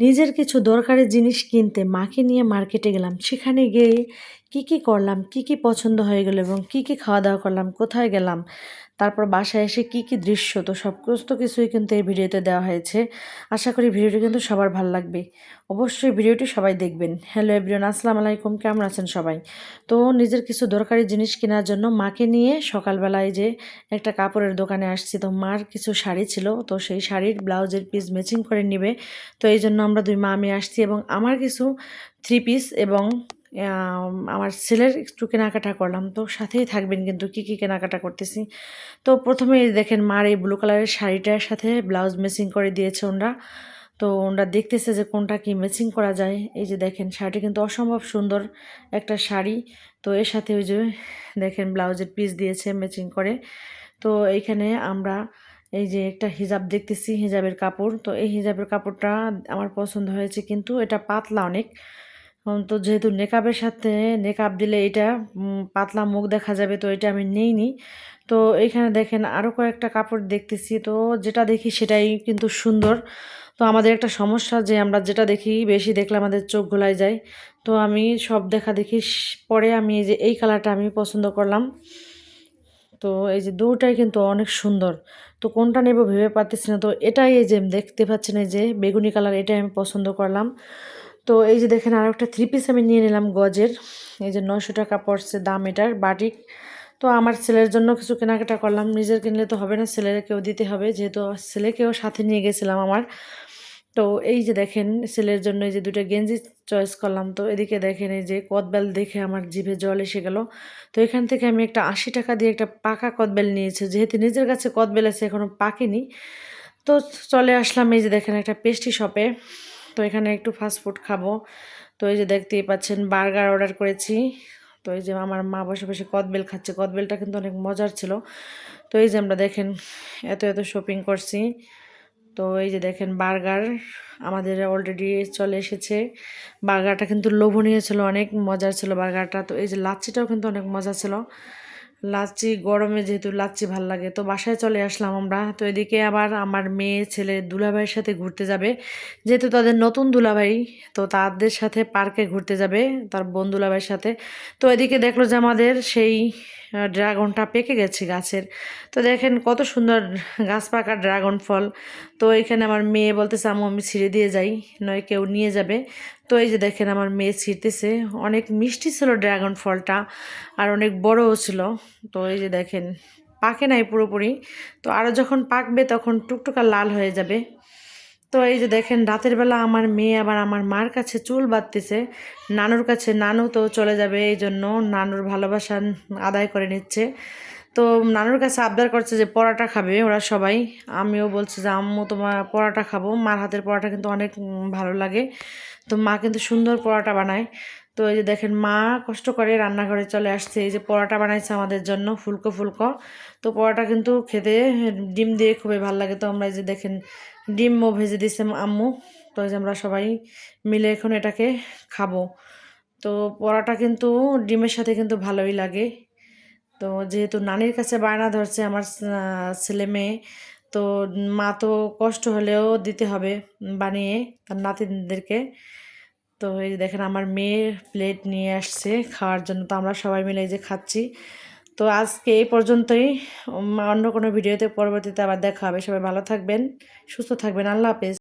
নিজের কিছু দরকারি জিনিস কিনতে মাকে নিয়ে মার্কেটে গেলাম। সেখানে গিয়ে কি কি করলাম, কি কি পছন্দ হয়ে গেলো এবং কি কি খাওয়া দাওয়া করলাম, কোথায় গেলাম, তারপর বাসায় এসে কি কি দৃশ্য, তো সমস্ত কিছুই কিন্তু এই ভিডিওতে দেওয়া হয়েছে। আশা করি ভিডিওটি কিন্তু সবার ভালো লাগবে। অবশ্যই ভিডিওটি সবাই দেখবেন। হ্যালো এভরিওয়ান, আসসালাম আলাইকুম, কেমন আছেন সবাই? তো নিজের কিছু দরকারি জিনিস কেনার জন্য মাকে নিয়ে সকালবেলায় যে একটা কাপড়ের দোকানে আসছি, তো মার কিছু শাড়ি ছিল, তো সেই শাড়ির ব্লাউজের পিস ম্যাচিং করে নিবে। তো এই জন্য আমরা দুই মা, আমি আসছি এবং আমার কিছু থ্রি পিস এবং আমার ছেলের একটু কেনাকাটা করলাম। তো সাথেই থাকবেন কিন্তু কি কি কেনাকাটা করতেছি? তো প্রথমে দেখেন মার এই ব্লু কালারের শাড়িটার সাথে ব্লাউজ ম্যাচিং করে দিয়েছে ওনরা। তো ওনরা দেখতেছে যে কোনটা কি ম্যাচিং করা যায়। এই যে দেখেন, শাড়িটা কিন্তু অসম্ভব সুন্দর একটা শাড়ি। তো এর সাথে ওই যে দেখেন ব্লাউজের পিস দিয়েছে ম্যাচিং করে। তো এইখানে আমরা এই যে একটা হিজাব দেখতেছি, হিজাবের কাপড়। তো এই হিজাবের কাপড়টা আমার পছন্দ হয়েছে কিন্তু এটা পাতলা অনেক। তো যেহেতু নেকাবের সাথে নেকাব দিলে এটা পাতলা মুখ দেখা যাবে, তো এটা আমি নেইনি। তো এইখানে দেখেন আরও কয়েকটা কাপড় দেখতেছি, তো যেটা দেখি সেটাই কিন্তু সুন্দর। তো আমাদের একটা সমস্যা যে আমরা যেটা দেখি বেশি দেখলে আমাদের চোখ ঘোলায় যায়। তো আমি সব দেখা দেখি, পরে আমি এই যে এই কালারটা আমি পছন্দ করলাম। তো এই যে দুটাই কিন্তু অনেক সুন্দর। তো কোনটা নেব ভেবে পারতেছি না, তো এটাই এই যে দেখতে পাচ্ছেন এই যে বেগুনি কালার, এটাই আমি পছন্দ করলাম। তো এই যে দেখেন আরও একটা থ্রি পিস আমি নিয়ে নিলাম গজের। এই যে নশো টাকা পড়ছে দাম এটার বাটিক তো আমার ছেলের জন্য কিছু কেনাকাটা করলাম। নিজের কিনলে তো হবে না ছেলেকেও দিতে হবে। যেহেতু ছেলেকেও সাথে নিয়ে গেছিলাম আমার। তো এই যে দেখেন ছেলের জন্য এই যে দুটো গেঞ্জি চয়েস করলাম। তো এদিকে দেখেন এই যে কদবেল দেখে আমার জিভে জল এসে গেল। তো এখান থেকে আমি একটা আশি টাকা দিয়ে একটা পাকা কদবেল নিয়েছি। যেহেতু নিজের কাছে কদবেল আছে এখনও পাকেনি। তো চলে আসলাম এই যে দেখেন একটা পেস্ট্রি শপে তো এখানে একটু ফাস্টফুড খাব। তো এই যে দেখতেই পাচ্ছেন বার্গার অর্ডার করেছি। তো এই যে আমার মা বসে বসে কদবেল খাচ্ছে। কদবেলটা কিন্তু অনেক মজার ছিল। তো এই যে আমরা দেখেন, এত এত শপিং করছি। তো এই যে দেখেন বার্গার আমাদের অলরেডি চলে এসেছে। বার্গারটা কিন্তু লোভনীয় ছিল, অনেক মজার ছিল বার্গারটা তো এই যে লাচ্ছিটাও কিন্তু অনেক মজা ছিল। লাচ্ছি, গরমে যেহেতু লাচ্ছি ভালো লাগে, তো বাসায় চলে আসলাম আমরা। তো এদিকে আবার আমার মেয়ে, ছেলে দুলাভাইয়ের সাথে ঘুরতে যাবে। যেহেতু তাদের নতুন দুলাভাই, তো তাদের সাথে পার্কে ঘুরতে যাবে, তার বোন দুলাভাইয়ের সাথে। তো এদিকে দেখল যে আমাদের সেই ড্রাগনটা পেকে গেছে গাছের। তো দেখেন কত সুন্দর গাছ পাকা ড্রাগন ফল। তো এখানে আমার মেয়ে বলতেছে, আম্মু, আমি ছিঁড়ে দিয়ে যাই, নয় কেউ নিয়ে যাবে। তো এই যে দেখেন আমার মেয়ে ছিঁড়তেছে। অনেক মিষ্টি ছিল ড্রাগন ফলটা আর অনেক বড়ও ছিল। তো এই যে দেখেন, পাকে নাই পুরোপুরি। তো আরও যখন পাকবে তখন টুকটুকা লাল হয়ে যাবে। তো এই যে দেখেন, রাতের বেলা আমার মেয়ে আবার আমার মার কাছে চুল বাঁধতেছে। নানুর কাছে, নানু তো চলে যাবে, এই জন্য নানুর ভালোবাসা আদায় করে নিচ্ছে। তো নানুর কাছে আবদার করছে যে পরাটা খাবে ওরা সবাই। আমিও বলছি যে, আম্মু, তোমার পরাটা খাব। মার হাতের পরাটা কিন্তু অনেক ভালো লাগে। তো মা কিন্তু সুন্দর পরাটা বানায়। তো এই যে দেখেন মা কষ্ট করে রান্নাঘরে চলে আসছে, এই যে পরাটা বানাইছে আমাদের জন্য, ফুলকো ফুলকো। তো পরাটা কিন্তু খেতে ডিম দিয়ে খুবই ভালো লাগে। তো আমরা এই যে দেখেন ডিমও ভেজে দিয়েছে আম্মু। তো এই যে আমরা সবাই মিলে এখন এটাকে খাব। তো পরাটা কিন্তু ডিমের সাথে কিন্তু ভালোই লাগে। তো যেহেতু নানির কাছে বায়না ধরছে আমার ছেলে মেয়ে, তো মা তো কষ্ট হলেও দিতে হবে বানিয়ে তার নাতিনদেরকে তো এই দেখেন আমার মেয়ের প্লেট নিয়ে আসছে, খাওয়ার জন্য। তো আমরা সবাই মিলে এই যে খাচ্ছি। তো আজকে এই পর্যন্তই। অন্য কোনো ভিডিওতে পরবর্তীতে আবার দেখা হবে। সবাই ভালো থাকবেন, সুস্থ থাকবেন। আল্লাহ হাফেজ।